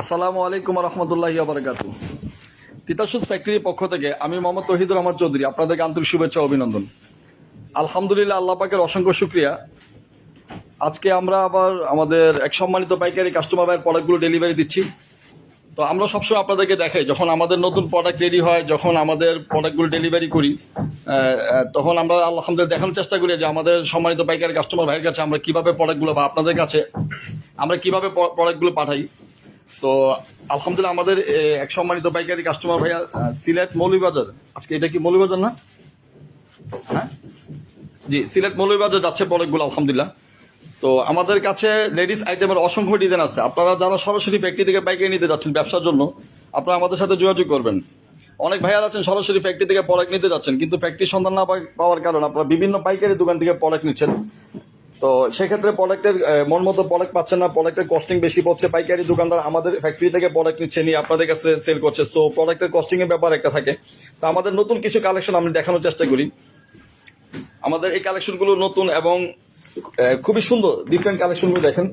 আসসালামু আলাইকুম রহমতুল্লাহ বারকাত তিতাসুদ ফ্যাক্টরির পক্ষ থেকে আমি মোহাম্মদ তহিদুর রহমান চৌধুরী আপনাদেরকে আন্তরিক শুভেচ্ছা অভিনন্দন। আলহামদুলিল্লাহ আল্লাহ পাকের অসংখ্য শুক্রিয়া। আজকে আমরা আবার আমাদের এক সম্মানিত পাইকারি কাস্টমার ভাইয়ের প্রোডাক্টগুলো ডেলিভারি দিচ্ছি। তো আমরা সবসময় আপনাদেরকে দেখাই, যখন আমাদের নতুন প্রোডাক্ট রেডি হয়, যখন আমাদের প্রোডাক্টগুলো ডেলিভারি করি তখন আমরা আলহামদুলিল্লাহ দেখানোর চেষ্টা করি যে আমাদের সম্মানিত পাইকারি কাস্টমার ভাইয়ের কাছে আমরা কীভাবে প্রোডাক্টগুলো বা আপনাদের কাছে আমরা কীভাবে প্রোডাক্টগুলো পাঠাই। তো আলহামদুলিল্লাহ আমাদের এক সম্মানিত পাইকারি কাস্টমার ভাইয়া সিলেট মৌলভীবাজার। আজকে এটা কি মৌলভীবাজার না? হ্যাঁ? জি, সিলেট মৌলভীবাজার যাচ্ছে প্রোডাক্টগুলো আলহামদুলিল্লাহ। তো আমাদের কাছে লেডিস আইটেমের অসংখ্য ডিজাইন আছে। আপনারা যারা সরাসরি ফ্যাক্টরি থেকে পাইকারি নিতে যাচ্ছেন ব্যবসার জন্য, আপনারা আমাদের সাথে যোগাযোগ করবেন। অনেক ভাইয়ার আছেন সরাসরি ফ্যাক্টরি থেকে প্রোডাক্ট নিতে যাচ্ছেন, কিন্তু ফ্যাক্টরি সন্ধান না পাওয়ার কারণে আপনারা বিভিন্ন পাইকারি দোকান থেকে প্রোডাক্ট নিচ্ছেন। তো সেক্ষেত্রে প্রোডাক্টের মন মতো প্রোডাক্ট পাচ্ছেন না প্রোডাক্টের কস্টিং বেশি পড়ছে, পাইকারি দোকানদার আমাদের ফ্যাক্টরি থেকে প্রোডাক্ট নিচ্ছে, নিয়ে আপনাদের কাছে সেল করছে। সো প্রোডাক্টের কস্টিং এর ব্যাপার একটা থাকে। তো আমাদের নতুন কিছু কালেকশন আমি দেখানোর চেষ্টা করি। আমাদের এই কালেকশনগুলো নতুন এবং খুবই সুন্দর ডিফারেন্ট কালেকশন কালেকশনগুলো দেখেন।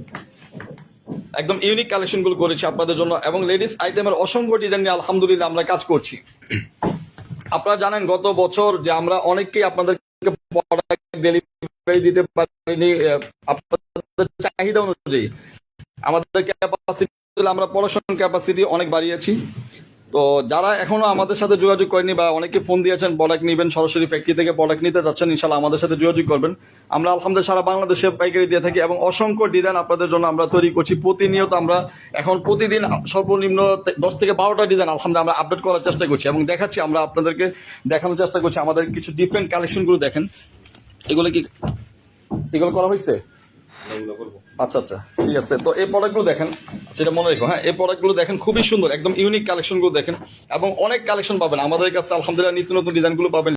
একদম ইউনিক কালেকশনগুলো করেছি আপনাদের জন্য এবং লেডিস আইটেমের অসংখ্য ডিজাইন নিয়ে আলহামদুলিল্লাহ আমরা কাজ করছি। আপনারা জানেন, গত বছর যে আমরা অনেককেই আপনাদেরকে ডেলিভারি দিতে পারিনি চাহিদা অনুযায়ী। আমাদের ক্যাপাসিটি আমরা পড়াশোনার ক্যাপাসিটি অনেক বাড়িয়েছি। তো যারা এখনও আমাদের সাথে যোগাযোগ করেনি বা অনেকে ফোন দিয়েছেন প্রোডাক্ট নিবেন, সরাসরি ফ্যাক্টরি থেকে প্রোডাক্ট নিতে যাচ্ছেন ইনশাল্লাহ আমাদের সাথে যোগাযোগ করবেন। আমরা আলহামদুলিল্লাহ সারা বাংলাদেশে পাইকারি দিয়ে থাকি এবং অসংখ্য ডিজাইন আপনাদের জন্য আমরা তৈরি করছি। প্রতিনিয়ত আমরা এখন প্রতিদিন সর্বনিম্ন দশ থেকে বারোটা ডিজাইন আলহামদুলিল্লাহ আমরা আপডেট করার চেষ্টা করছি এবং দেখাচ্ছি, আমরা আপনাদেরকে দেখানোর চেষ্টা করছি। আমাদের কিছু ডিফারেন্ট কালেকশনগুলো দেখেন। এগুলো কি এগুলো করা হয়েছে? আচ্ছা আচ্ছা ঠিক আছে। তো এই প্রোডাক্টগুলো দেখেন সেটা মনে রেখো হ্যাঁ এই প্রোডাক্টগুলো দেখেন খুবই সুন্দর একদম ইউনিক কালেকশনগুলো দেখেন এবং অনেক কালেকশন পাবেন। আমাদের কাছে আলহামদুলিল্লাহ নিত্য নতুন ডিজাইনগুলো পাবেন।